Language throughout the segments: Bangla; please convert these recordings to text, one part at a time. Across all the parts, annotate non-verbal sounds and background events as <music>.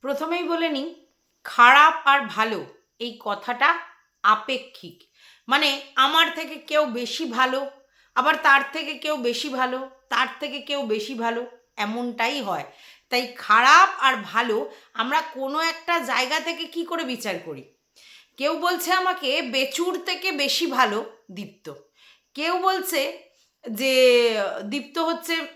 প্রথমেই বলে নিই, খারাপ আর ভালো, এই কথাটা আপেক্ষিক। মানে আমার থেকে কেউ বেশি ভালো, আবার তার থেকে কেউ বেশি ভালো, তার থেকে কেউ বেশি ভালো, এমনটাই হয়। তাই খারাপ আর ভালো আমরা কোনো একটা জায়গা থেকে কি করে বিচার করি? কেউ বলছে আমাকে বেচুর থেকে বেশি ভালো, দীপ্ত। কেউ বলছে যে দীপ্ত হচ্ছে,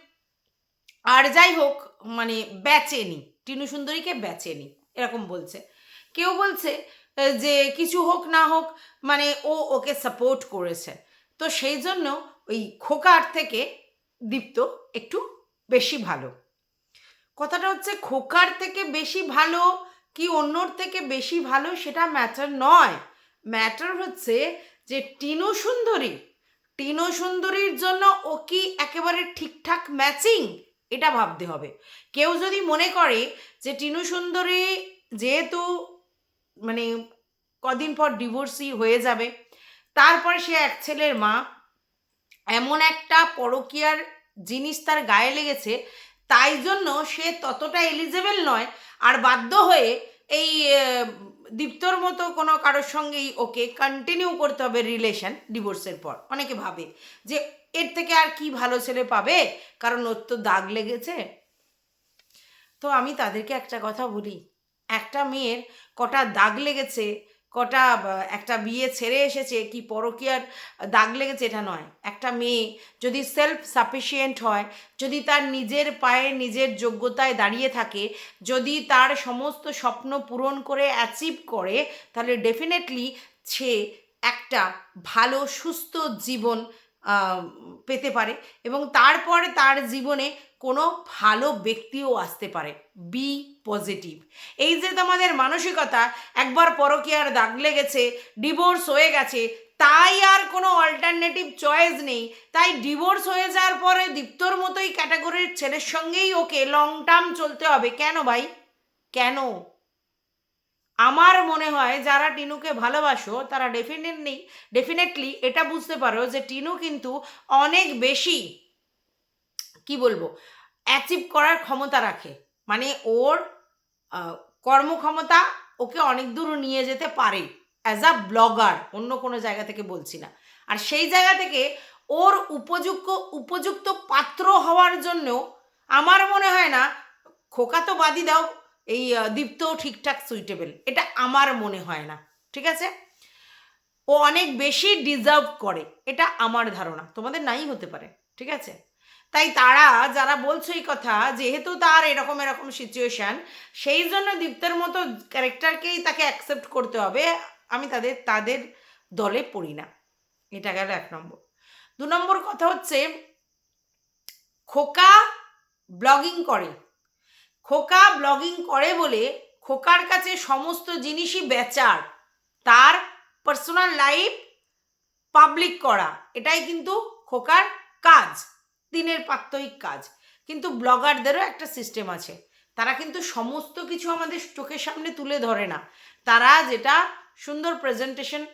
আর যাই হোক মানে বেচেনি। টিনু সুন্দরীকে বেচেনি এরকম বলছে। কেউ বলছে যে কিছু হোক না হোক মানে ও ওকে সাপোর্ট করেছে। তো সেই জন্য ওই খোকার থেকে দীপ্ত একটু বেশি ভালো। কথাটা হচ্ছে, খোকার থেকে বেশি ভালো কি অন্যর থেকে বেশি ভালো সেটা ম্যাটার নয়। ম্যাটার হচ্ছে যে টিনু সুন্দরী, টিনু সুন্দরীর জন্য ও কি একেবারে ঠিকঠাক ম্যাচিং এটা ভাবতে হবে। কেউ যদি মনে করে যে টিনু সুন্দরী যেহেতু মানে কদিন পর ডিভোর্সই হয়ে যাবে, তারপর সে এক ছেলের মা, এমন একটা পরকিয়ার জিনিস তার গায়ে লেগেছে, তাই জন্য সে ততটা এলিজেবেল নয়, আর বাধ্য হয়ে এই দীপ্তর মতো কোনো কারোর সঙ্গেই ওকে কন্টিনিউ করতে হবে রিলেশন ডিভোর্সের পর। অনেকে ভাবে যে এর থেকে আর কি ভালো ছেলে পাবে? কারণ ওর তো দাগ লেগেছে। তো আমি তাদেরকে একটা কথা বলি, একটা মেয়ের কটা দাগ লেগেছে কটা একটা বিয়ে ছেড়ে এসেছে, কি পরকীয়ার দাগ লেগেছে? এটা নয়। একটা মেয়ে যদি সেলফ সাফিসিয়েন্ট হয়, যদি তার নিজের পায়ে নিজের যোগ্যতায় দাঁড়িয়ে থাকে, যদি তার সমস্ত স্বপ্ন পূরণ করে অ্যাচিভ করে, তাহলে ডেফিনেটলি সে একটা ভালো, সুস্থ জীবন পেতে পারে এবং তারপরে তার জীবনে কোনো ভালো ব্যক্তিও আসতে পারে। বি পজিটিভ এই যে তোমাদের মানসিকতা, একবার পরকীয়ার দাগ লেগেছে ডিভোর্স হয়ে গেছে, তাই আর কোনো অল্টারনেটিভ চয়েস নেই। তাই ডিভোর্স হয়ে যাওয়ার পরে দীপ্তর মতোই ক্যাটাগরির ছেলের সঙ্গেই ওকে লং টার্ম চলতে হবে। কেন ভাই? কেন? আমার মনে হয় যারা টিনুকে ভালোবাসো, তারা ডেফিনেটলি ডেফিনেটলি এটা বুঝতে পারো যে টিনু কিন্তু অনেক বেশি, কি বলব অ্যাচিভ করার ক্ষমতা রাখে। মানে ওর কর্মক্ষমতা ওকে অনেক দূর নিয়ে যেতে পারে অ্যাজ আ ব্লগার অন্য কোনো জায়গা থেকে বলছি না। আর সেই জায়গা থেকে ওর উপযুক্ত উপযুক্ত পাত্র হওয়ার জন্য আমার মনে হয় না, খোকা তো বাদই দাও এই দীপ্তও ঠিকঠাক সুইটেবল এটা আমার মনে হয় না, ঠিক আছে? ও অনেক বেশি ডিজার্ভ করে, এটা আমার ধারণা, তোমাদের নাই হতে পারে, ঠিক আছে? তাই তারা যারা বলছো এই কথা, যেহেতু তার এরকম এরকম সিচুয়েশন সেই জন্য দীপ্তের মতো ক্যারেক্টারকেই তাকে অ্যাকসেপ্ট করতে হবে, আমি তাদের তাদের দলে পড়ি না। এটা গেল এক নম্বর। দু নম্বর কথা হচ্ছে, খোকা ব্লগিং করে খোকা ব্লগিং করে বলে খোকার কাছে সমস্ত জিনিসই বেচার, তার পার্সোনাল লাইফ পাবলিক করা। এটাই কিন্তু খোকার কাজ, দিনের প্রাত্যহিক কাজ। কিন্তু ব্লগারদেরও একটা সিস্টেম আছে। তারা কিন্তু সমস্ত কিছু আমাদের চোখের সামনে তুলে ধরে না। তারা যেটা সুন্দর প্রেজেন্টেশন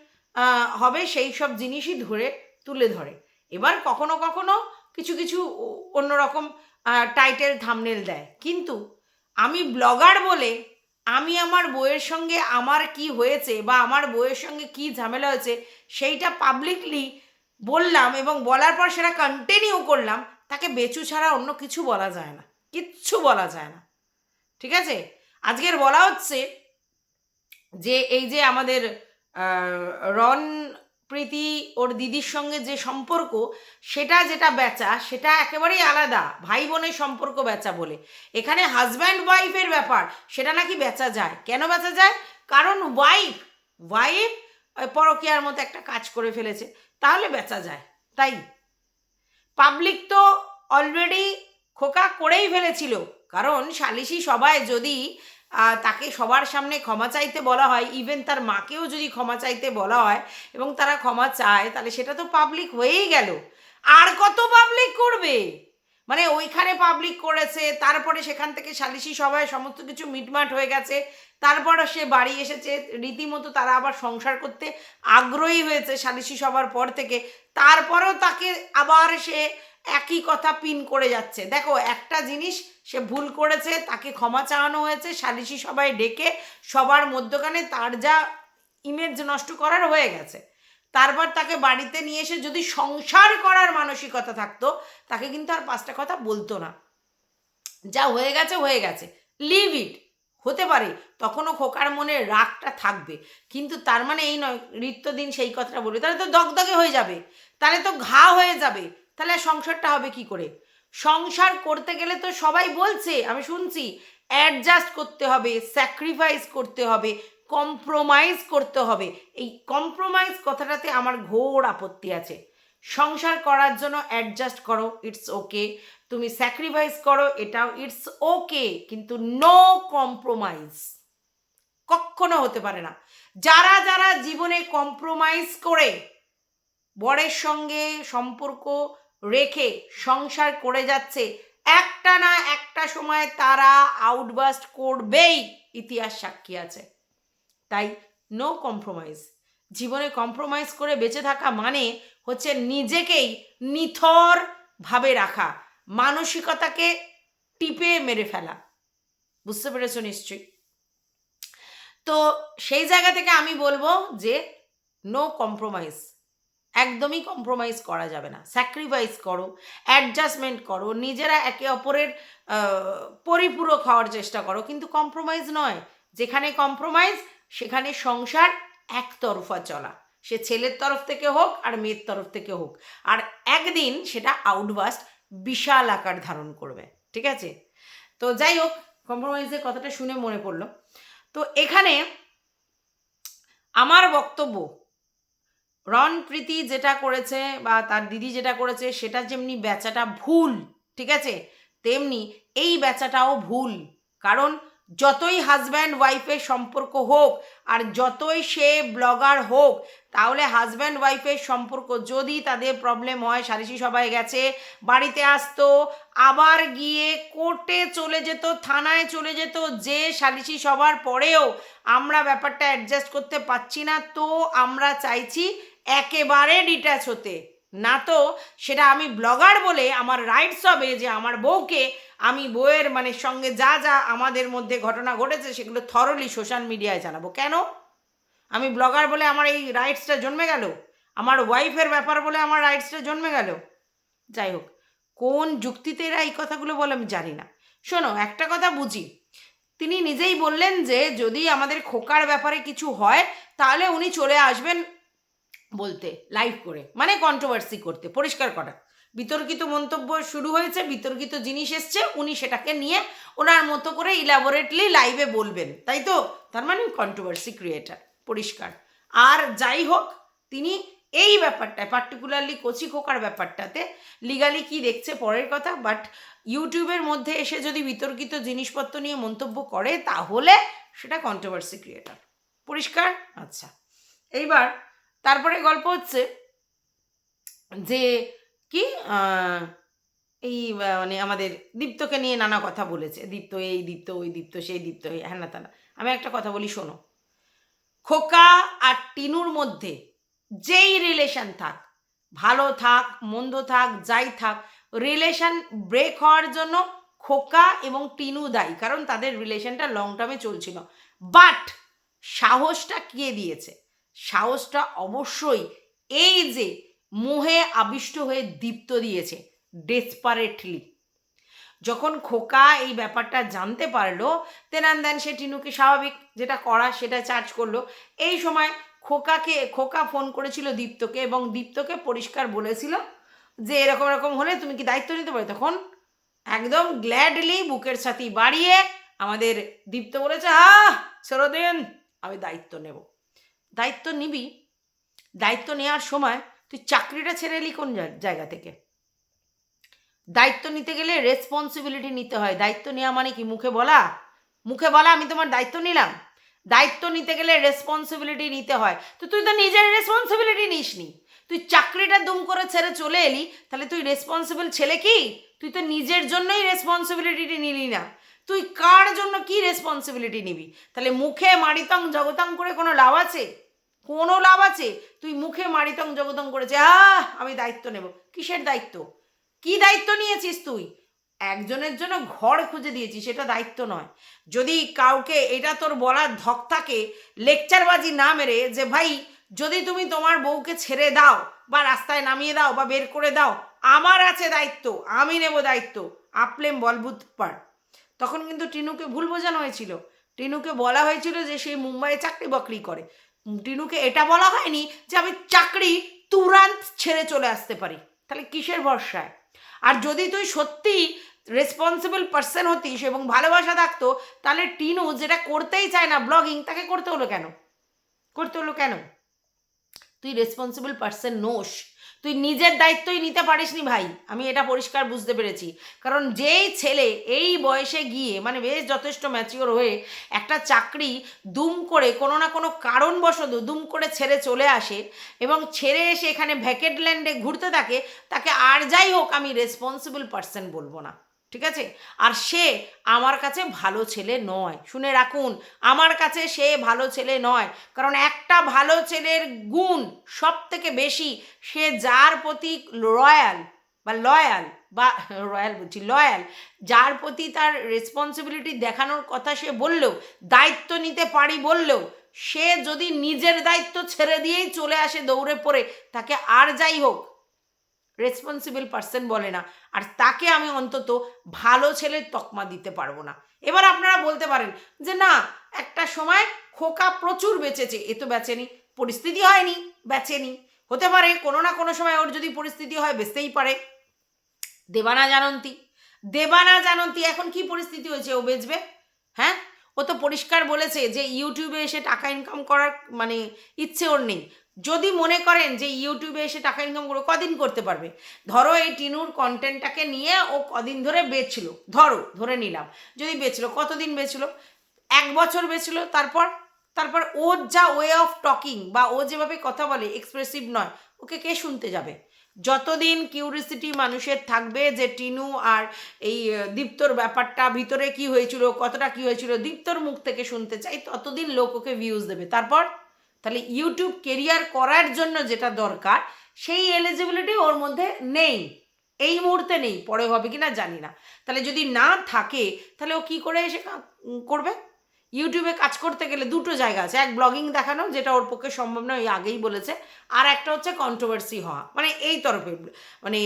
হবে সেই সব জিনিসই ধরে, তুলে ধরে। এবার কখনো কখনো কিছু কিছু অন্যরকম টাইটেল থামনেল দেয়। কিন্তু আমি ব্লগার বলে আমি আমার বইয়ের সঙ্গে আমার কি হয়েছে বা আমার বইয়ের সঙ্গে কি ঝামেলা হয়েছে সেইটা পাবলিকলি বললাম এবং বলার পর সেটা কন্টিনিউ করলাম, তাকে বেচু ছাড়া অন্য কিছু বলা যায় না, কিচ্ছু বলা যায় না। ঠিক আছে? আজকের বলা হচ্ছে যে, এই যে আমাদের রন প্রীতি ওর দিদির সঙ্গে যে সম্পর্ক, সেটা যেটা বেচা, সেটা একেবারেই আলাদা। ভাই বোনের সম্পর্ক বেচা বলে। এখানে হাজব্যান্ড ওয়াইফের ব্যাপার, সেটা নাকি বেচা যায়? কেন বেচা যায়? কারণ ওয়াইফ ওয়াইফ পরকিয়ার মতো একটা কাজ করে ফেলেছে। তাহলে বেচা যায়, তাই? পাবলিক তো অলরেডি খোকা করেই ফেলেছিল। কারণ সালিশি সবাই যদি তাকে সবার সামনে ক্ষমা চাইতে বলা হয় ইভেন তার মাকেও যদি ক্ষমা চাইতে বলা হয় এবং তারা ক্ষমা চায়, তাহলে সেটা তো পাবলিক হয়েই গেল। আর কত পাবলিক করবে? মানে ওইখানে পাবলিক করেছে, তারপরে সেখান থেকে সালিশি সবাই সমস্ত কিছু মিটমাট হয়ে গেছে, তারপর সে বাড়ি এসেছে, রীতিমতো তারা আবার সংসার করতে আগ্রহী হয়েছে সালিশি সবার পর থেকে, তারপরেও তাকে আবার সে একই কথা পিন করে যাচ্ছে। দেখো, একটা জিনিস সে ভুল করেছে, তাকে ক্ষমা চাওয়ানো হয়েছে, সালিশি সবাই ডেকে সবার মধ্যখানে তার যা ইমেজ নষ্ট করার হয়ে গেছে। তারপর তাকে বাড়িতে নিয়ে এসে যদি সংসার করার মানসিকতা থাকতো, তাকে কিন্তু আর পাঁচটা কথা বলতো না। যা হয়ে গেছে হয়ে গেছে। লিভ ইট হতে পারে, তখনও খোকার মনে রাগটা থাকবে। কিন্তু তার মানে এই নয়, নিত্যদিন সেই কথাটা বলবে। তাহলে তো দগদগে হয়ে যাবে। তাহলে তো ঘা হয়ে যাবে। তাহলে সংসারটা হবে কি করে? সংসার করতে গেলে তো সবাই বলছে, আমি শুনছি অ্যাডজাস্ট করতে হবে স্যাক্রিফাইস করতে হবে কম্প্রোমাইজ করতে হবে। এই কম্প্রোমাইজ কথাটাতে আমার ঘোর আপত্তি আছে। সংসার করার জন্য অ্যাডজাস্ট করো ইটস ওকে তুমি স্যাক্রিফাইস করো, এটাও ইটস ওকে কিন্তু নো কম্প্রোমাইজ কখনো হতে পারে না। যারা যারা জীবনে কম্প্রোমাইজ করে, বরের সঙ্গে সম্পর্ক রেখে সংসার করে যাচ্ছে, একটা না একটা সময় তারা আউটবাস্ট করবেই, ইতিহাস সাক্ষী আছে। তাই নো কম্প্রোমাইজ জীবনে কম্প্রোমাইজ করে বেঁচে থাকা মানে হচ্ছে নিজেকেই নিথর ভাবে রাখা, মানসিকতাকে টিপে মেরে ফেলা। বুঝতে পেরেছ নিশ্চয়ই? তো সেই জায়গা থেকে আমি বলব যে নো কম্প্রোমাইজ একদমই কম্প্রোমাইজ করা যাবে না। স্যাক্রিফাইস করো অ্যাডজাস্টমেন্ট করো, নিজেরা একে অপরের পরিপূরক হওয়ার চেষ্টা করো। কিন্তু কম্প্রোমাইজ নয়। যেখানে কম্প্রোমাইজ সেখানে সংসার একতরফা চলা। সে ছেলের তরফ থেকে হোক আর মেয়ের তরফ থেকে হোক। আর একদিন সেটা আউটবাস্ট বিশাল আকার ধারণ করবে। ঠিক আছে? তো যাই হোক কম্প্রোমাইজের কথাটা শুনে মনে পড়ল। তো এখানে আমার বক্তব্য রন প্রীতি যেটা করেছে বা তার দিদি যেটা করেছে, সেটা যেমনি বেচাটা ভুল, ঠিক আছে? তেমনি এই বেচাটাও ভুল। কারণ যতই হাজব্যান্ড ওয়াইফের সম্পর্ক হোক আর যতই সে ব্লগার হোক, তাহলে হাজব্যান্ড ওয়াইফের সম্পর্ক যদি তাদের প্রবলেম হয়, সালিশি সবাই গেছে, বাড়িতে আসতো, আবার গিয়ে কোর্টে চলে যেত, থানায় চলে যেত, যে সালিশি সবার পরেও আমরা ব্যাপারটা অ্যাডজাস্ট করতে পারছি না, তো আমরা চাইছি একেবারে ডিট্যাচ হতে। না তো, সেটা আমি ব্লগার বলে আমার রাইটস হবে যে আমার বউকে আমি বউয়ের মানে সঙ্গে যা যা আমাদের মধ্যে ঘটনা ঘটেছে সেগুলো থরলি সোশ্যাল মিডিয়ায় জানাব। কেন? আমি ব্লগার বলে আমার এই রাইটসটা জন্মে গেল? আমার ওয়াইফের ব্যাপার বলে আমার রাইটসটা জন্মে গেল? যাই হোক, কোন যুক্তিতে এরা এই কথাগুলো বলে আমি জানি না। শোনো, একটা কথা বুঝি। তিনি নিজেই বললেন যে যদি আমাদের খোকার ব্যাপারে কিছু হয়, তাহলে উনি চলে আসবেন বলতে লাইভ করে মানে কন্ট্রোভার্সি করতে, পরিষ্কার করা বিতর্কিত মন্তব্য শুরু হয়েছে, বিতর্কিত জিনিস এসছে, উনি সেটাকে নিয়ে ওনার মতো করে ইলাবোরেটলি লাইভে বলবেন, তাই তো? তার মানে কন্ট্রোভার্সি ক্রিয়েটার পরিষ্কার। আর যাই হোক, তিনি এই ব্যাপারটায় পার্টিকুলারলি কচি খোকার ব্যাপারটাতে লিগালি কি দেখছে পরের কথা বাট ইউটিউবের মধ্যে এসে যদি বিতর্কিত জিনিসপত্র নিয়ে মন্তব্য করে, তাহলে সেটা কন্ট্রোভার্সি ক্রিয়েটার পরিষ্কার? আচ্ছা। এইবার তারপরে গল্প হচ্ছে যে কি এই মানে আমাদের দীপ্তকে নিয়ে নানা কথা বলেছে। দীপ্ত এই, দীপ্ত ওই, দীপ্ত সেই, দীপ্ত এই হ্যাঁ না তা না। আমি একটা কথা বলি, শোনো। খোকা আর টিনুর মধ্যে যেই রিলেশন থাক, ভালো থাক, মন্দ থাক, যাই থাক রিলেশন ব্রেক হওয়ার জন্য খোকা এবং টিনু দায়ী, কারণ তাদের রিলেশনটা লং টার্মে চলছিল। বাট সাহসটা কে দিয়েছে? সাহসটা অবশ্যই এই যে মোহে আবিষ্ট হয়ে দীপ্ত দিয়েছে ডেসপারেটলি যখন খোকা এই ব্যাপারটা জানতে পারল অ্যান্ড দেন সে টিনুকে স্বাভাবিক যেটা করা, সেটা চার্জ করল। এই সময় খোকাকে, খোকা ফোন করেছিল দীপ্তকে এবং দীপ্তকে পরিষ্কার বলেছিল যে, এরকম এরকম হলে তুমি কি দায়িত্ব নিতে পারো? তখন একদম গ্ল্যাডলি বুকের সাথে বাড়িয়ে আমাদের দীপ্ত বলেছে হ্যাঁ ছেড়ে আমি দায়িত্ব নেব। দায়িত্ব নিবি, দায়িত্ব নেওয়ার সময় তুই চাকরিটা ছেড়ে এলি কোন জায়গা থেকে? দায়িত্ব নিতে গেলে রেসপন্সিবিলিটি নিতে হয়। দায়িত্ব নেওয়া মানে কি? মুখে বলা? মুখে বলা, আমি তোমার দায়িত্ব নিলাম। দায়িত্ব নিতে গেলে রেসপন্সিবিলিটি নিতে হয়। তো তুই তো নিজের রেসপন্সিবিলিটি নিস নি তুই চাকরিটা দুম করে ছেড়ে চলে এলি, তাহলে তুই রেসপন্সিবল ছেলে কি? তুই তো নিজের জন্যই রেসপন্সিবিলিটি নিলি না। তুই কার জন্য কি রেসপন্সিবিলিটি নিবি? তাহলে মুখে মারিতং জগতং করে কোনো লাভ আছে? কোনো লাভ আছে? তুই মুখে মারিতং জগতং করেছে, আহ, আমি দায়িত্ব নেব। কিসের দায়িত্ব? কি দায়িত্ব নিয়েছিস তুই? একজনের জন্য ঘর খুঁজে দিয়েছি, সেটা দায়িত্ব নয়। যদি কাউকে এটা তোর বলার ধক থাকে, লেকচারবাজি না মেরে, যে ভাই, যদি তুমি তোমার বউকে ছেড়ে দাও, বা রাস্তায় নামিয়ে দাও, বা বের করে দাও, আমার আছে দায়িত্ব, আমি নেব দায়িত্ব। আপলেম বলবুত পার তখন কিন্তু টিনুকে ভুল বোঝানো হয়েছিল। টিনুকে বলা হয়েছিল যে সে মুম্বাইয়ে চাকরি বাকরি করে। টিনুকে এটা বলা হয়নি যে আমি চাকরি তুরান্ত ছেড়ে চলে আসতে পারি। তাহলে কিসের ভরসায়? আর যদি তুই সত্যি রেসপন্সিবল পার্সন হতিস এবং ভালোবাসা থাকতো, তাহলে টিনু যেটা করতেই চায় না ব্লগিং তাকে করতে হলো কেন? করতে হলো কেন? তুই রেসপন্সিবল পার্সন নোস। তুই নিজের দায়িত্বই নিতে পারিস নি ভাই। আমি এটা পরিষ্কার বুঝতে পেরেছি। কারণ যেই ছেলে এই বয়সে গিয়ে মানে বেশ যথেষ্ট ম্যাচিওর হয়ে একটা চাকরি দুম করে কোনো না কোনো কারণবশত দুম করে ছেড়ে চলে আসে এবং ছেড়ে এসে এখানে ভ্যাকেট ল্যান্ডে ঘুরতে থাকে, তাকে আর যাই হোক আমি রেসপন্সিবল পার্সন বলব না। ঠিক আছে? আর সে আমার কাছে ভালো ছেলে নয়। শুনে রাখুন, আমার কাছে সে ভালো ছেলে নয়। কারণ একটা ভালো ছেলের গুণ সব থেকে বেশি সে যার প্রতি রয়্যাল বা লয়াল বা রয়্যাল বলছি লয়াল যার প্রতি তার রেসপন্সিবিলিটি দেখানোর কথা সে বললেও, দায়িত্ব নিতে পারি বললেও, সে যদি নিজের দায়িত্ব ছেড়ে দিয়েই চলে আসে দৌড়ে পড়ে, তাকে আর যাই হোক রেসপন্সিবল পার্সন বলে না। আর তাকে আমি অন্তত ভালো ছেলের তকমা দিতে পারব না। এবার আপনারা বলতে পারেন যে, না, একটা সময় খোকা প্রচুর বেঁচেছে। এ তো বেচেনি। পরিস্থিতি হয়নি, বেচেনি। হতে পারে কোনো না কোনো সময় ওর যদি পরিস্থিতি হয়, বেচতেই পারে। দেবানা জানন্তী। দেবানা জানন্তী, এখন কি পরিস্থিতি হয়েছে? ও বেচবে? হ্যাঁ? ও তো পরিষ্কার বলেছে যে, ইউটিউবে এসে টাকা ইনকাম করার মানে ইচ্ছে ওর নেই। যদি মনে করেন যে ইউটিউবে এসে টাকা ইনকাম করে কদিন করতে পারবে? ধরো এই টিনুর কন্টেন্টটাকে নিয়ে ও কদিন ধরে বেচছিল ধরো, ধরে নিলাম। যদি বেচলো, কতদিন বেচলো? এক বছর বেচলো, তারপর? তারপর ওর যা ওয়ে অফ টকিং বা ও যেভাবে কথা বলে এক্সপ্রেসিভ নয়, ওকে কে শুনতে যাবে? যতদিন কিউরিসিটি মানুষের থাকবে যে টিনু আর এই দীপ্তর ব্যাপারটা, ভিতরে কি হয়েছিল, কতটা কি হয়েছিল, দীপ্তর মুখ থেকে শুনতে চাই, ততদিন লোক ওকে ভিউজ দেবে। তারপর? তাহলে ইউটিউব কেরিয়ার করার জন্য যেটা দরকার, সেই এলিজিবিলিটি ওর মধ্যে নেই। এই মুহূর্তে নেই, পরে হবে কি না জানি না। তাহলে যদি না থাকে, তাহলে ও কি করে এসে করবে? ইউটিউবে কাজ করতে গেলে দুটো জায়গা আছে। এক ব্লগিং দেখানো, যেটা ওর পক্ষে সম্ভব নয় আগেই বলেছে। আর একটা হচ্ছে কন্ট্রোভার্সি হওয়া। মানে এই তরফে মানে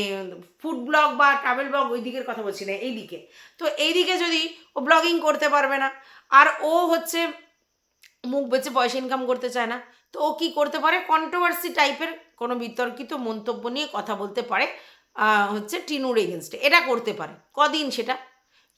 ফুড ব্লগ বা ট্রাভেল ব্লগ ওই দিকের কথা বলছি না এই দিকে তো এই দিকে যদি ও ব্লগিং করতে পারবে না, আর ও হচ্ছে মুখ বেঁচে পয়সা ইনকাম করতে চায় না। তো ও কী করতে পারে? কন্ট্রোভার্সি টাইপের কোনো বিতর্কিত মন্তব্য নিয়ে কথা বলতে পারে হচ্ছে টিনুর এগেনস্টে এটা করতে পারে। কদিন সেটা?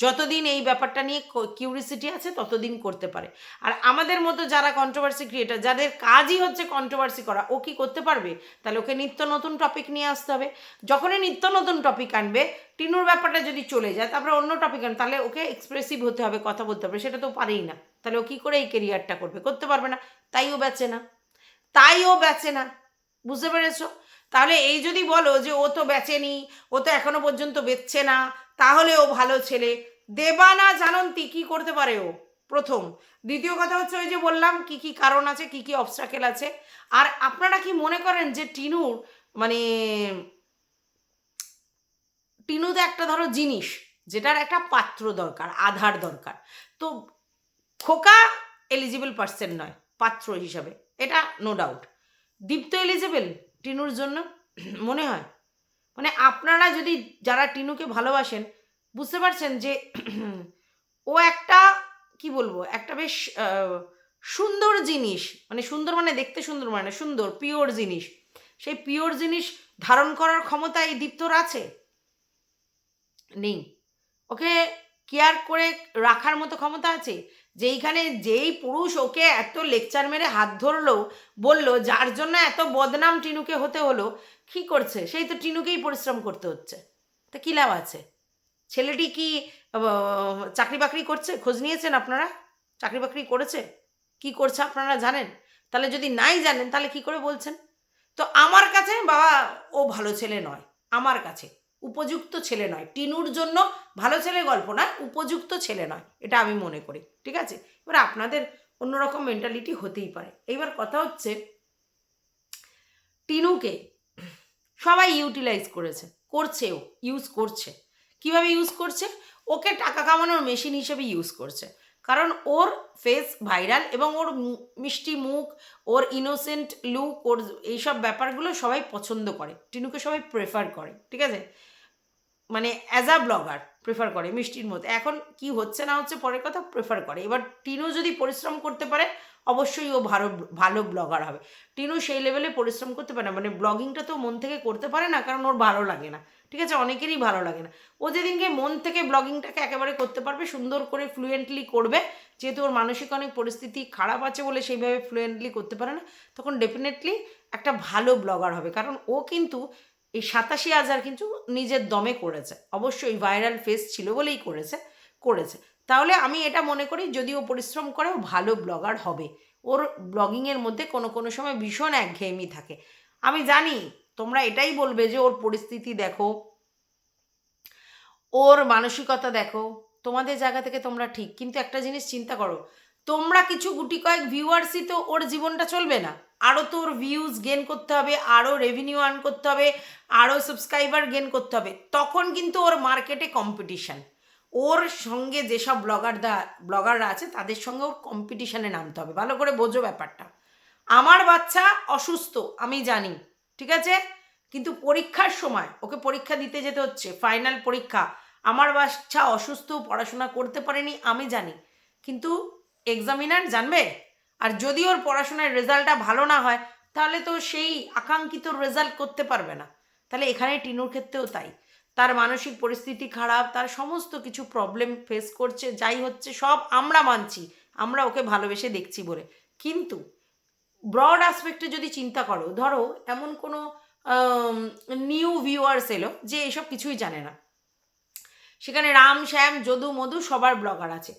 যতদিন এই ব্যাপারটা নিয়ে কিউরিসিটি আছে, ততদিন করতে পারে। আর আমাদের মতো যারা কন্ট্রোভার্সি ক্রিয়েটার যাদের কাজই হচ্ছে কন্ট্রোভার্সি করা, ও কি করতে পারবে? তাহলে ওকে নিত্য নতুন টপিক নিয়ে আসতে হবে। যখনই নিত্য নতুন টপিক আনবে, টিনুর ব্যাপারটা যদি চলে যায়, তারপরে অন্য টপিক আন তাহলে ওকে এক্সপ্রেসিভ হতে হবে, কথা বলতে হবে, সেটা তো পারেই না। তাহলে ও কী করে এই কেরিয়ারটা করবে? করতে পারবে না। তাই ও বেচে না। তাই ও বেচে না। বুঝতে পেরেছ? তাহলে এই যদি বলো যে ও তো বেচেনি, ও তো এখনও পর্যন্ত বেচছে না তাহলে ও ভালো ছেলে। দেবানা জানন্তি কি করতে পারে ও? প্রথম। দ্বিতীয় কথা হচ্ছে ওই যে বললাম, কি কি কারণ আছে, কি কি অবস্ট্রাকেল আছে। আর আপনারা কি মনে করেন যে টিনুর মানে টিনু তো একটা ধরো জিনিস, যেটার একটা পাত্র দরকার, আধার দরকার। তো খোকা এলিজিবল পার্সন নয়, পাত্র হিসাবে। এটা নো ডাউট দীপ্ত এলিজিবল টিনুর জন্য, মনে হয়? মানে আপনারা যদি যারা টিনুকে ভালোবাসেন, বুঝতে পারছেন যে <clears throat> ও একটা, কি বলব, একটা বেশ সুন্দর জিনিস মানে সুন্দর মানে দেখতে সুন্দর মানে সুন্দর পিওর জিনিস। সেই পিওর জিনিস ধারণ করার ক্ষমতা এই দীপ্তর আছে? নেই। ওকে কেয়ার করে রাখার মতো ক্ষমতা আছে? যেইখানে যেই পুরুষ ওকে এত লেকচার মেরে হাত ধরলো, বলল, যার জন্য এত বদনাম টিনুকে হতে হলো, কি করছে? সেই তো টিনুকেই পরিশ্রম করতে হচ্ছে। তা কী লাভ আছে? ছেলেটি কি চাকরি বাকরি করছে? খোঁজ নিয়েছেন আপনারা? চাকরি বাকরি করেছে? কি করছে আপনারা জানেন? তাহলে যদি নাই জানেন, তাহলে কি করে বলছেন? তো আমার কাছে বাবা, ও ভালো ছেলে নয়, আমার কাছে। উপযুক্ত ছেলে নয়। টিনুর জন্য ভালো ছেলে গল্প নয়, উপযুক্ত ছেলে নয়, এটা আমি মনে করি, ঠিক আছে? এবার আপনাদের অন্যরকম মেন্টালিটি হতেই পারে। এইবার কথা হচ্ছে, টিনুকে সবাই ইউটিলাইজ করেছে, করছে ও ইউজ করছে। কীভাবে ইউজ করছে? ওকে টাকা কামানোর মেশিন হিসেবে ইউজ করছে। কারণ ওর ফেস ভাইরাল এবং ওর মিষ্টি মুখ, ওর ইনোসেন্ট লুক ওর এইসব ব্যাপারগুলো সবাই পছন্দ করে। টিনুকে সবাই প্রেফার করে, ঠিক আছে? মানে অ্যাজ আ ব্লগার প্রেফার করে, মিষ্টির মধ্যে। এখন কি হচ্ছে না হচ্ছে পরের কথা প্রেফার করে। এবার টিনু যদি পরিশ্রম করতে পারে অবশ্যই ও ভালো ভালো ব্লগার হবে। টিনু সেই লেভেলে পরিশ্রম করতে পারে না। মানে ব্লগিংটা তো মন থেকে করতে পারে না, কারণ ওর ভালো লাগে না। ঠিক আছে? অনেকেরই ভালো লাগে না। ও যেদিনকে মন থেকে ব্লগিংটাকে একেবারে করতে পারবে, সুন্দর করে ফ্লুয়েন্টলি করবে, যেহেতু ওর মানসিক অনেক পরিস্থিতি খারাপ আছে বলে সেইভাবে ফ্লুয়েন্টলি করতে পারে না, তখন ডেফিনেটলি একটা ভালো ব্লগার হবে। কারণ ও কিন্তু এই সাতাশি হাজার কিন্তু নিজের দমে করেছে। অবশ্যই ভাইরাল ফেস ছিল বলেই করেছে করেছে। তাহলে আমি এটা মনে করি যদি ও পরিশ্রম করে ও ভালো ব্লগার হবে। ওর ব্লগিংয়ের মধ্যে কোনো কোনো সময় ভীষণ একঘেয়েমি থাকে। আমি জানি তোমরা এটাই বলবে যে ওর পরিস্থিতি দেখো, ওর মানসিকতা দেখো, তোমাদের জায়গা থেকে তোমরা ঠিক। কিন্তু একটা জিনিস চিন্তা করো, তোমরা কিছু গুটি কয়েক ভিউয়ার্সই তো ওর জীবনটা চলবে না। আরও তো ওর ভিউজ গেন করতে হবে আরও রেভিনিউ আর্ন করতে হবে আরও সাবস্ক্রাইবার গেন করতে হবে। তখন কিন্তু ওর মার্কেটে কম্পিটিশান ওর সঙ্গে যেসব ব্লগারদা, ব্লগাররা আছে, তাদের সঙ্গে ওর কম্পিটিশানে নামতে হবে। ভালো করে বোঝো ব্যাপারটা। আমার বাচ্চা অসুস্থ, আমি জানি, ঠিক আছে? কিন্তু পরীক্ষার সময়, ওকে পরীক্ষা দিতে যেতে হচ্ছে ফাইনাল পরীক্ষা। আমার বাচ্চা অসুস্থ, পড়াশোনা করতে পারেনি, আমি জানি। কিন্তু এক্সামিনার জানবে? আর যদি ওর পড়াশোনার রেজাল্টটা ভালো না হয়, তাহলে তো সেই আকাঙ্ক্ষিত রেজাল্ট করতে পারবে না। তাহলে এখানে টিনুর ক্ষেত্রেও তাই। তার মানসিক পরিস্থিতি খারাপ, তার সমস্ত কিছু প্রবলেম ফেস করছে, যাই হচ্ছে সব আমরা মানছি, আমরা ওকে ভালোবেসে দেখছি বলে। কিন্তু ব্রড অ্যাসপেক্টে যদি চিন্তা করো, ধরো এমন কোনো নিউ ভিউয়ার্স এলো যে এসব কিছুই জানে না। সেখানে রাম, শ্যাম, যদু, মধু সবার ব্লগার আছে।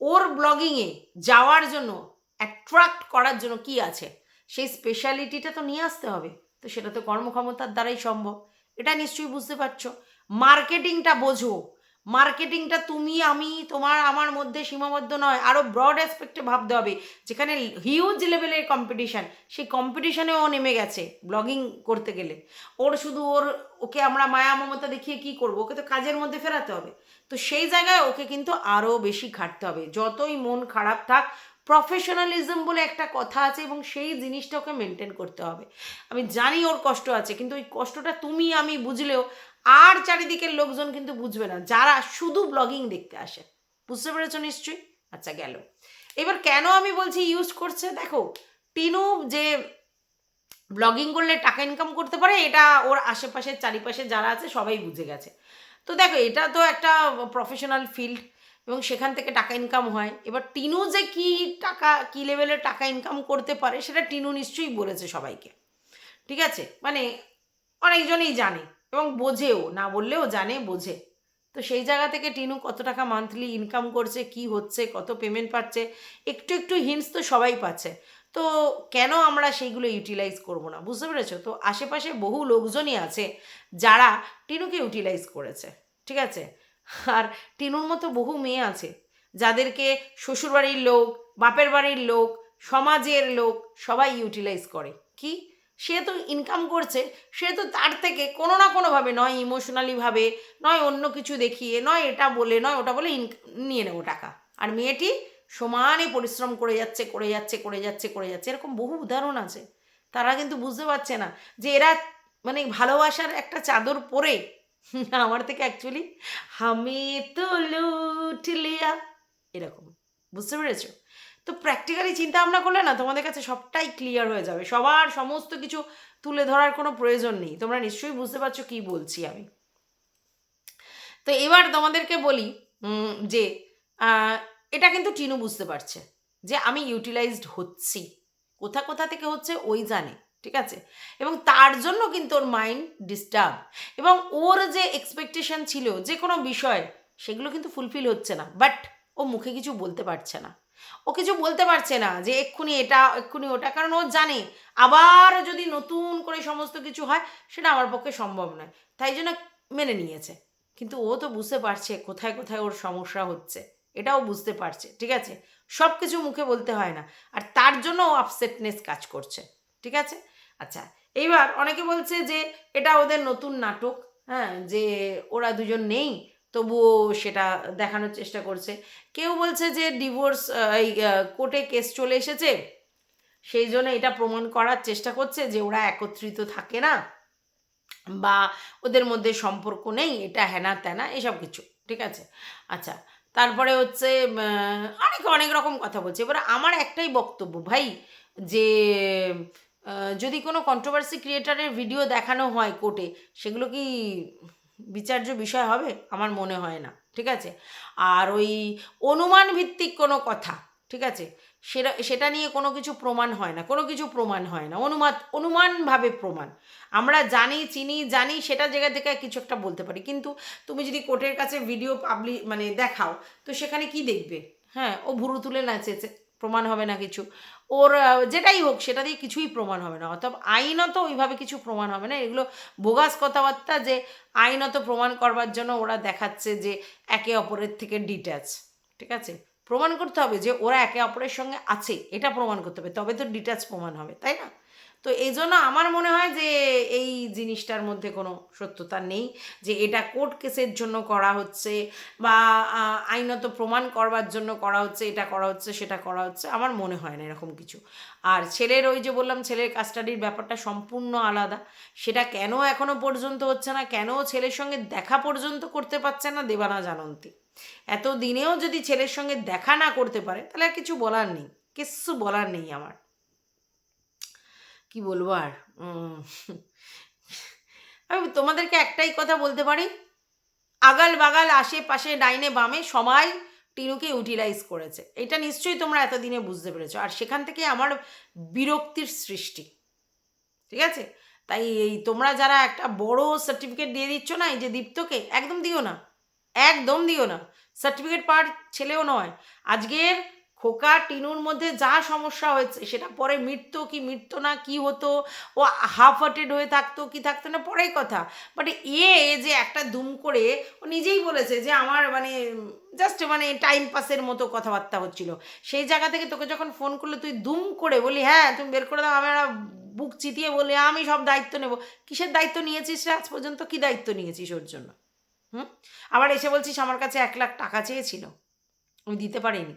ওর ব্লগিংয়ে যাওয়ার জন্য অ্যাট্রাক্ট করার জন্য কি আছে? সেই স্পেশালিটিটা তো নিয়ে আসতে হবে। তো সেটা তো কর্মক্ষমতার দ্বারাই সম্ভব। এটা নিশ্চয়ই বুঝতে পারছ। মার্কেটিংটা বোঝো। মার্কেটিংটা তুমি, আমি, তোমার, আমার মধ্যে সীমাবদ্ধ নয়। আরও ব্রড অ্যাসপেক্টে ভাবতে হবে। যেখানে হিউজ লেভেলের কম্পিটিশান সেই কম্পিটিশানেও ও নেমে গেছে ব্লগিং করতে গেলে। ওর শুধু ওর, ওকে আমরা মায়া মমতা দেখিয়ে কি করব? ওকে তো কাজের মধ্যে ফেরাতে হবে। তো সেই জায়গায় ওকে কিন্তু আরও বেশি খাটতে হবে। যতই মন খারাপ থাক প্রফেশনালিজম বলে একটা কথা আছে এবং সেই জিনিসটা ওকে মেনটেন করতে হবে। আমি জানি ওর কষ্ট আছে, কিন্তু ওই কষ্টটা তুমি, আমি বুঝলেও আর চারিদিকের লোকজন কিন্তু বুঝবে না, যারা শুধু ব্লগিং দেখতে আসে। বুঝতে পেরেছ নিশ্চয়ই? আচ্ছা গেল। এবার কেন আমি বলছি ইউজ করছে? দেখো, টিনু যে ব্লগিং করলে টাকা ইনকাম করতে পারে, এটা ওর আশেপাশের চারিপাশে যারা আছে সবাই বুঝে গেছে। তো দেখো, এটা তো একটা প্রফেশনাল ফিল্ড এবং সেখান থেকে টাকা ইনকাম হয়। এবার টিনু যে কি টাকা, কি লেভেলের টাকা ইনকাম করতে পারে, সেটা টিনু নিশ্চয়ই বলেছে সবাইকে। ঠিক আছে? মানে অনেকজনই জানে। এবং বোঝেও, না বললেও জানে, বোঝে। তো সেই জায়গা থেকে টিনু কত টাকা মান্থলি ইনকাম করছে, কি হচ্ছে, কত পেমেন্ট পাচ্ছে, একটু একটু হিন্টস তো সবাই পাচ্ছে। তো কেন আমরা সেইগুলো ইউটিলাইজ করব না, বুঝতে পেরেছ? তো আশেপাশে বহু লোকজনই আছে যারা টিনুকে ইউটিলাইজ করেছে, ঠিক আছে? আর টিনুর মতো বহু মেয়ে আছে যাদেরকে শ্বশুরবাড়ির লোক, বাপের বাড়ির লোক, সমাজের লোক সবাই ইউটিলাইজ করে। কি? সে তো ইনকাম করছে, সে তো তার থেকে কোনো না কোনোভাবে নয় ইমোশনালিভাবে নয় অন্য কিছু দেখিয়ে, নয় এটা বলে, নয় ওটা বলে নিয়ে নেব টাকা। আর মেয়েটি সমানে পরিশ্রম করে যাচ্ছে করে যাচ্ছে করে যাচ্ছে করে যাচ্ছে। এরকম বহু উদাহরণ আছে। তারা কিন্তু বুঝতে পারছে না যে এরা মানে ভালোবাসার একটা চাদর পরে <laughs> আমার থেকে অ্যাকচুয়ালি হামে তো লুট লিয়া। এরকম। বুঝতে পেরেছ? তো প্র্যাকটিক্যালি চিন্তা ভাবনা করলে না তোমাদের কাছে সবটাই ক্লিয়ার হয়ে যাবে। সবার সমস্ত কিছু তুলে ধরার কোনো প্রয়োজন নেই। তোমরা নিশ্চয়ই বুঝতে পারছ কি বলছি আমি। তো এবার তোমাদেরকে বলি যে এটা কিন্তু টিনু বুঝতে পারছে যে আমি ইউটিলাইজড হচ্ছি। কোথা কোথা থেকে হচ্ছে ওই জানে, ঠিক আছে? এবং তার জন্য কিন্তু ওর মাইন্ড ডিস্টার্ব এবং ওর যে এক্সপেকটেশন ছিল যে কোনো বিষয়, সেগুলো কিন্তু ফুলফিল হচ্ছে না। বাট ও মুখে কিছু বলতে পারছে না। ও কিছু বলতে পারছে না যে এক্ষুনি এটা, এক্ষুনি ওটা, কারণ ও জানে। আবার যদি নতুন করে সমস্ত কিছু হয়, সেটা আমার পক্ষে সম্ভব নয়। তাই জন্য মেনে নিয়েছে। কিন্তু ও তো বুঝতে পারছে কোথায় কোথায় ওর সমস্যা হচ্ছে। এটাও বুঝতে পারছে, ঠিক আছে? সব কিছু মুখে বলতে হয় না। আর তার জন্য ও আপসেটনেস কাজ করছে, ঠিক আছে? আচ্ছা এইবার অনেকে বলছে যে এটা ওদের নতুন নাটক হ্যাঁ? যে ওরা দুজন নেই তবুও সেটা দেখানোর চেষ্টা করছে। কেউ বলছে যে ডিভোর্স এই কোর্টে কেস চলে এসেছে, সেই জন্য এটা প্রমাণ করার চেষ্টা করছে যে ওরা একত্রিত থাকে না বা ওদের মধ্যে সম্পর্ক নেই, এটা হেনা তেনা, এসব কিছু, ঠিক আছে? আচ্ছা তারপরে হচ্ছে অনেক অনেক রকম কথা বলছে। এবার আমার একটাই বক্তব্য ভাই যে যদি কোনো কন্ট্রোভার্সি ক্রিয়েটারের ভিডিও দেখানো হয় কোর্টে সেগুলো কি বিচার্য বিষয় হবে, আমার মনে হয় না, ঠিক আছে? আর ওই অনুমান ভিত্তিক কোনো কথা, ঠিক আছে? সেটা সেটা নিয়ে কোনো কিছু প্রমাণ হয় না, কোনো কিছু প্রমাণ হয় না অনুমান অনুমানভাবে প্রমাণ। আমরা জানি, চিনি, জানি, সেটা জায়গা থেকে কিছু একটা বলতে পারি। কিন্তু তুমি যদি কোর্টের কাছে ভিডিও পাবলি মানে দেখাও, তো সেখানে কি দেখবে? হ্যাঁ ও ভুরু তুলে নাচেছে, প্রমাণ হবে না কিছু। ওর যেটাই হোক, সেটা দিয়ে কিছুই প্রমাণ হবে না। অর্থাৎ আইনত ওইভাবে কিছু প্রমাণ হবে না। এগুলো বোগাস কথাবার্তা যে আইনত প্রমাণ করবার জন্য ওরা দেখাচ্ছে যে একে অপরের থেকে ডিট্যাচ ঠিক আছে? প্রমাণ করতে হবে যে ওরা একে অপরের সঙ্গে আছে, এটা প্রমাণ করতে হবে। তবে তো ডিট্যাচ প্রমাণ হবে, তাই না? তো এই জন্য আমার মনে হয় যে এই জিনিসটার মধ্যে কোনো সত্যতা নেই যে এটা কোর্ট কেসের জন্য করা হচ্ছে বা আইনত প্রমাণ করবার জন্য করা হচ্ছে, এটা করা হচ্ছে, সেটা করা হচ্ছে, আমার মনে হয় না এরকম কিছু। আর ছেলের ওই যে বললাম, ছেলের কাস্টাডির ব্যাপারটা সম্পূর্ণ আলাদা। সেটা কেন এখনও পর্যন্ত হচ্ছে না? কেন ছেলের সঙ্গে দেখা পর্যন্ত করতে পারছে না দেবানা জানন্তী এত দিনেও যদি ছেলের সঙ্গে দেখা না করতে পারে, তাহলে আর কিছু বলার নেই, কিচ্ছু বলার নেই আমার। কি বলব আর? আমি তোমাদেরকে একটাই কথা বলতে পারি। আগাল বাগাল আশেপাশে ডাইনে বামে সবাই টিনুকে ইউটিলাইজ করেছে। এটা নিশ্চয়ই তোমরা এতদিনে বুঝতে পেরেছ। আর সেখান থেকে আমার বিরক্তির সৃষ্টি। ঠিক আছে? তাই এই তোমরা যারা একটা বড় সার্টিফিকেট দিয়ে দিচ্ছ না, এই যে দীপ্তকে, একদম দিও না। একদম দিও না। সার্টিফিকেট পাওয়ার ছেলেও নয়। আজকের খোকা টিনুর মধ্যে যা সমস্যা হয়েছে, সেটা পরে মিটতো কি মিটতো না, কি হতো? ও হাফ হার্টেড হয়ে থাকতো কি থাকতো না পরেই কথা। বাট এ যে একটা দুম করে, ও নিজেই বলেছে যে আমার মানে জাস্ট মানে টাইম পাসের মতো কথাবার্তা হচ্ছিল। সেই জায়গা থেকে তোকে যখন ফোন করলে, তুই দুম করে বলি হ্যাঁ তুমি বের করে দাও আমরা বুক চিতিয়ে বলি আমি সব দায়িত্ব নেব। কিসের দায়িত্ব নিয়েছিস আজ পর্যন্ত? কি দায়িত্ব নিয়েছিস ওর জন্য? হুম? আবার এসে বলছিস আমার কাছে এক লাখ টাকা চেয়েছিল। আমি দিতে পারিনি।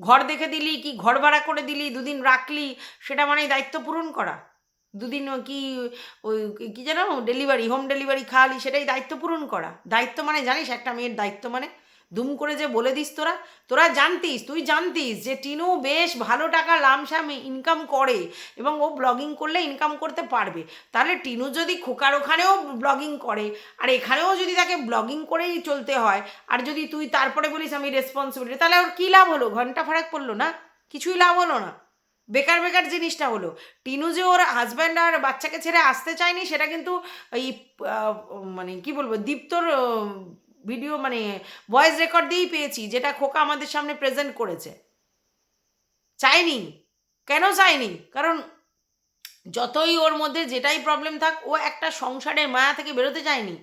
ঘর দেখে দিলি কি ঘর ভাড়া করে দিলি, দুদিন রাখলি, সেটা মানে দায়িত্ব পূরণ করা। দুদিন কি, ওই কি যেন ডেলিভারি হোম ডেলিভারি খাওয়ালি, সেটাই দায়িত্ব পূরণ করা। দায়িত্ব মানে জানিস, একটা মেয়ের দায়িত্ব মানে দুম করে যে বলে দিস তোরা? তোরা জানতিস, তুই জানতিস যে টিনু বেশ ভালো টাকা লামসাম ইনকাম করে এবং ও ব্লগিং করলে ইনকাম করতে পারবে। তাহলে টিনু যদি খোকার ওখানেও ব্লগিং করে, আর এখানেও যদি তাকে ব্লগিং করেই চলতে হয়, আর যদি তুই তারপরে বলিস আমি রেসপন্সিবিলিটি তাহলে ওর কী লাভ হলো? ঘণ্টা ফারাক পড়ল না? কিছুই লাভ হলো না। বেকার বেকার জিনিসটা হলো। টিনু যে ওর হাজব্যান্ড আর বাচ্চাকে ছেড়ে আসতে চায়নি, সেটা কিন্তু এই মানে কি বলব, দীপ্তর ভিডিও মানে ভয়েস রেকর্ড দিয়েই পেয়েছি, যেটা খোকা আমাদের সামনে প্রেজেন্ট করেছে। চাইনি, কেন চাইনি? কারণ যতই ওর মধ্যে যেটাই প্রবলেম থাক, ও একটা সংসারের মায়া থেকে বেরোতে চায়নি।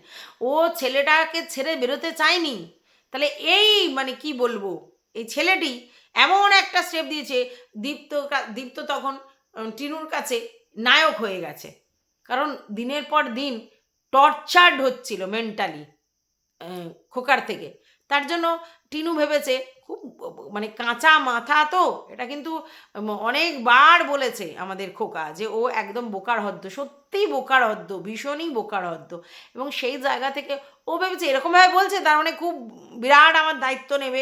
ও ছেলেটাকে ছেড়ে বেরোতে চায়নি। তাহলে এই মানে কি বলব? এই ছেলেটি এমন একটা স্টেপ দিয়েছে, দীপ্ত দীপ্ত তখন টিনুর কাছে নায়ক হয়ে গেছে। কারণ দিনের পর দিন টর্চার্ড হচ্ছিল মেন্টালি খোকার থেকে। তার জন্য টিনু ভেবেছে, খুব মানে কাঁচা মাথা তো, এটা কিন্তু অনেকবার বলেছে আমাদের খোকা যে ও একদম বোকার হদ্দ, সত্যিই বোকার হদ্দ, ভীষণই বোকার হদ্দ। এবং সেই জায়গা থেকে ও ভেবেছে, এরকমভাবে বলছে, তার মানে খুব বিরাট আমার দায়িত্ব নেবে।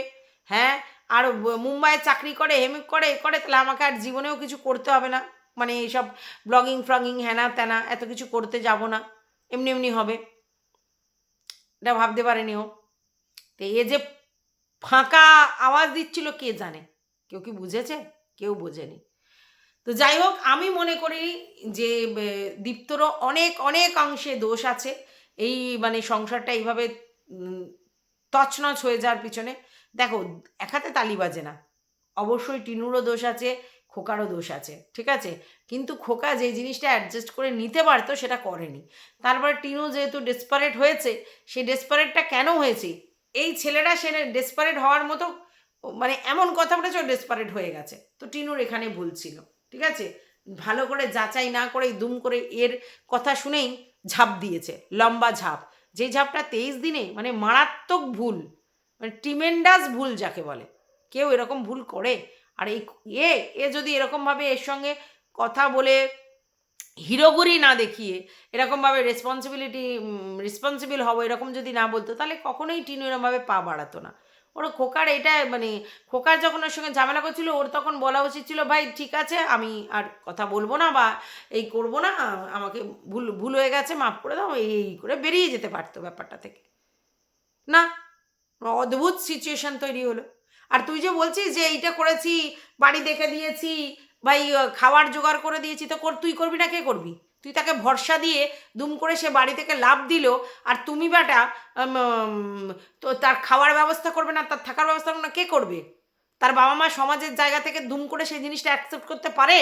হ্যাঁ আর মুম্বাইয়ে চাকরি করে হেমিক করে এ করে, তাহলে আমাকে আর জীবনেও কিছু করতে হবে না। মানে এইসব ব্লগিং, ফ্লগিং হ্যানা ত্যানা এত কিছু করতে যাব না। এমনি এমনি হবে। এটা ভাবতে পারেনি ও। তো এ যে ফাঁকা আওয়াজ দিচ্ছিল, কে জানে? কেউ কি বুঝেছে? কেউ বোঝেনি। তো যাই হোক, আমি মনে করি যে দীপ্তরও অনেক অনেক অংশে দোষ আছে। এই মানে সংসারটা এইভাবে তছনছ হয়ে যাওয়ার পিছনে। দেখো, এক হাতে তালি বাজে না। অবশ্যই টিনুরও দোষ আছে, খোকারও দোষ আছে, ঠিক আছে? কিন্তু খোকা যে জিনিসটা অ্যাডজাস্ট করে নিতে পারতো, সেটা করেনি। তারপর টিনু যেহেতু ডেসপারেট হয়েছে, সেই ডেসপারেটটা কেন হয়েছে? এই ছেলেরা সে ডেসপারেট হওয়ার মতো মানে এমন কথা বলেছে, ও ডেসপারেট হয়ে গেছে। তো টিনুর এখানে ভুল ছিল, ঠিক আছে? ভালো করে যাচাই না করে দুম করে এর কথা শুনেই ঝাঁপ দিয়েছে, লম্বা ঝাঁপ। যে ঝাঁপটা তেইশ দিনে মানে মারাত্মক ভুল মানে টিমেন্ডাস ভুল যাকে বলে। কেউ এরকম ভুল করে? আর এই এ এ যদি এরকমভাবে এর সঙ্গে কথা বলে হিরোগুরি না দেখিয়ে এরকমভাবে রেসপন্সিবিলিটি রেসপন্সিবল হব এরকম যদি না বলতো, তাহলে কখনোই টিনু এরকমভাবে পা বাড়াতো না। ওর খোকার এটা মানে খোকার যখন ওর সঙ্গে ঝামেলা করছিল, ওর তখন বলা উচিত ছিল, ভাই, ঠিক আছে, আমি আর কথা বলব না বা এই করব না, আমাকে ভুল ভুল হয়ে গেছে, মাফ করে দাও, এই এই করে বেরিয়ে যেতে পারতো ব্যাপারটা থেকে। না, অদ্ভুত সিচুয়েশন তৈরি হলো। আর তুই যে বলছিস যে এইটা করেছি, বাড়ি দেখে দিয়েছি ভাই খাবার জোগাড় করে দিয়েছি তো কর, তুই করবি না, কে করবি? তুই তাকে ভরসা দিয়ে দুম করে সে বাড়ি থেকে লাভ দিল, আর তুমি বেটা তো তার খাওয়ার ব্যবস্থা করবে না, তার থাকার ব্যবস্থা করবে না, কে করবে? তার বাবা মা সমাজের জায়গা থেকে দুম করে সেই জিনিসটা অ্যাকসেপ্ট করতে পারে?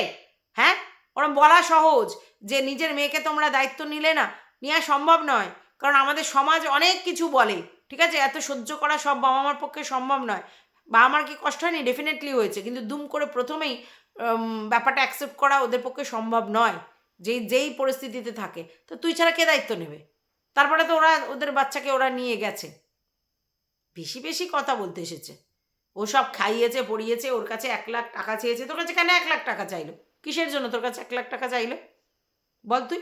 হ্যাঁ? ওরা বলা সহজ যে নিজের মেয়েকে তোমরা দায়িত্ব নিলে না, নেওয়া সম্ভব নয়। কারণ আমাদের সমাজ অনেক কিছু বলে, ঠিক আছে? এত সহ্য করা সব বাবা মার পক্ষে সম্ভব নয়। বাবা মার কি কষ্ট হয়নি? ডেফিনেটলি হয়েছে। কিন্তু দুম করে প্রথমেই ব্যাপারটা অ্যাকসেপ্ট করা ওদের পক্ষে সম্ভব নয়। যেই যেই পরিস্থিতিতে থাকে। তো তুই ছাড়া কে দায়িত্ব নেবে? তারপরে তো ওরা, ওদের বাচ্চাকে ওরা নিয়ে গেছে। বেশি বেশি কথা বলতে এসেছে। ও সব খাইয়েছে, পড়িয়েছে, ওর কাছে এক লাখ টাকা চেয়েছে। তোর কাছে কেন এক লাখ টাকা চাইলো? কিসের জন্য তোর কাছে এক লাখ টাকা চাইলো? বল তুই।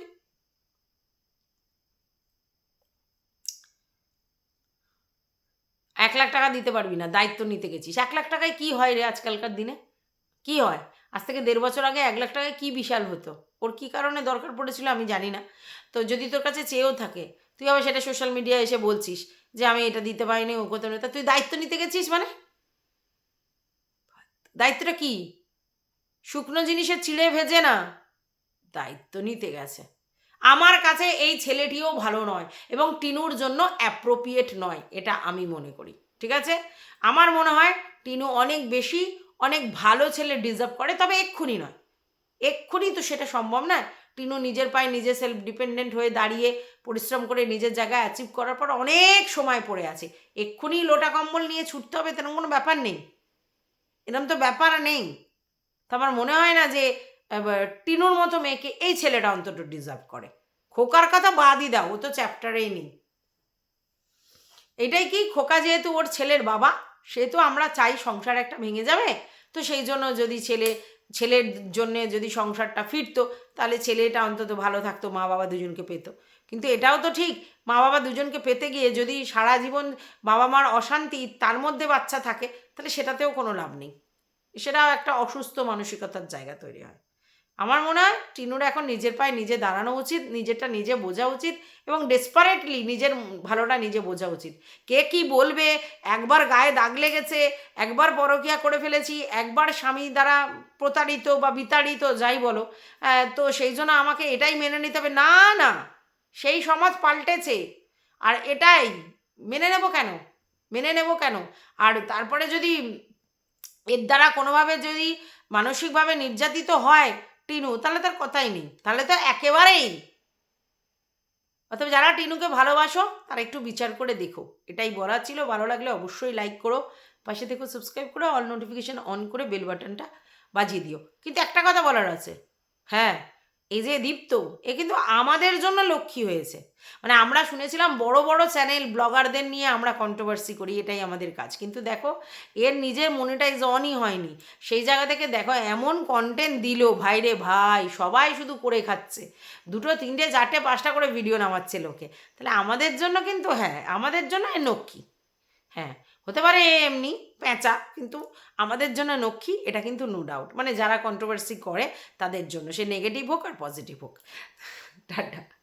এক লাখ টাকা দিতে পারবি না, দায়িত্ব নিতে গেছিস। এক লাখ টাকায় কি হয় রে আজকালকার দিনে? কি হয়? আজ থেকে দেড় বছর আগে এক লাখ টাকায় কী বিশাল হতো? ওর কী কারণে দরকার পড়েছিল আমি জানি না। তো যদি তোর কাছে চেয়েও থাকে, তুই আবার সেটা সোশ্যাল মিডিয়ায় এসে বলছিস যে আমি এটা দিতে পারিনি, ও পারিনি। তা তুই দায়িত্ব নিতে গেছিস মানে? দায়িত্বটা কি? শুকনো জিনিসের চিড়ে ভেজে না? দায়িত্ব নিতে গেছে। আমার কাছে এই ছেলেটিও ভালো নয় এবং টিনুর জন্য অ্যাপ্রোপ্রিয়েট নয়, এটা আমি মনে করি। ঠিক আছে? আমার মনে হয় টিনু অনেক বেশি অনেক ভালো ছেলে ডিজার্ভ করে, তবে এক্ষুনি নয়। এক্ষুনি তো সেটা সম্ভব না টিনু নিজের পায়ে নিজে সেলফ ডিপেন্ডেন্ট হয়ে দাঁড়িয়ে পরিশ্রম করে নিজের জায়গায় অ্যাচিভ করার পর অনেক সময় পড়ে আছে। এক্ষুনি লোটা কম্বল নিয়ে ছুটতে হবে, তেমন কোনো ব্যাপার নেই। এরকম তো ব্যাপার নেই। তো আমার মনে হয় না যে টিনুর মতো মেয়েকে এই ছেলেটা অন্তত ডিজার্ভ করে। খোকার কথা বাদই দাও, ও তো চ্যাপ্টারেই নেই। এটাই কি? খোকা যেহেতু ওর ছেলের বাবা সেহেতু আমরা চাই সংসার একটা ভেঙে যাবে। তো সেই জন্য যদি ছেলে, ছেলের জন্যে যদি সংসারটা ফিরতো, তাহলে ছেলেটা অন্তত ভালো থাকতো মা বাবা দুজনকে পেতো। কিন্তু এটাও তো ঠিক মা বাবা দুজনকে পেতে গিয়ে যদি সারা জীবন বাবা মার অশান্তি তার মধ্যে বাচ্চা থাকে, তাহলে সেটাতেও কোনো লাভ নেই। সেটাও একটা অসুস্থ মানসিকতার জায়গা তৈরি হয়। আমার মনে হয় টিনুর এখন নিজের পায়ে নিজে দাঁড়ানো উচিত, নিজেরটা নিজে বোঝা উচিত এবং ডেসপারেটলি নিজের ভালোটা নিজে বোঝা উচিত। কে কি বলবে? একবার গায়ে দাগ লেগেছে, একবার পরকিয়া করে ফেলেছি, একবার স্বামী দ্বারা প্রতারিত বা বিতাড়িত, যাই বলো তো সেই জন্য আমাকে এটাই মেনে নিতে হবে। না না, সেই সমাজ পাল্টেছে। আর এটাই, মেনে নেব কেন? মেনে নেব কেন? আর তারপরে যদি এর দ্বারা কোনোভাবে যদি মানসিকভাবে নির্যাতিত হয় টিনু, তাহলে তার কথাই নেই। তাহলে তো একেবারেই। অতএব যারা টিনুকে ভালোবাসো, তারা একটু বিচার করে দেখো। এটাই বলা ছিল। ভালো লাগলে অবশ্যই লাইক করো। পাশে থেকে সাবস্ক্রাইব করে অল নোটিফিকেশান অন করে বেল বাটনটা বাজিয়ে দিও। কিন্তু একটা কথা বলার আছে। হ্যাঁ? এই যে দীপ্ত, এ কিন্তু আমাদের জন্য লক্ষ্মী হয়েছে। মানে আমরা শুনেছিলাম বড় বড় চ্যানেল ব্লগারদের নিয়ে আমরা কন্ট্রোভার্সি করি, এটাই আমাদের কাজ। কিন্তু দেখো, এর নিজের মনিটাইজ অনই হয়নি। সেই জায়গা থেকে দেখো, এমন কন্টেন্ট দিল ভাইরে ভাই, সবাই শুধু করে খাচ্ছে। দুটো, তিনটে, চারটে, পাঁচটা করে ভিডিও নামাচ্ছে লোকে। তাহলে আমাদের জন্য কিন্তু হ্যাঁ আমাদের জন্য নক্ষী হ্যাঁ হতে পারে এমনি। পেঁচা কিন্তু আমাদের জন্য নক্ষী, এটা কিন্তু নো ডাউট মানে যারা কন্ট্রোভার্সি করে, তাদের জন্য। সে নেগেটিভ হোক আর পজিটিভ হোক। টাটা।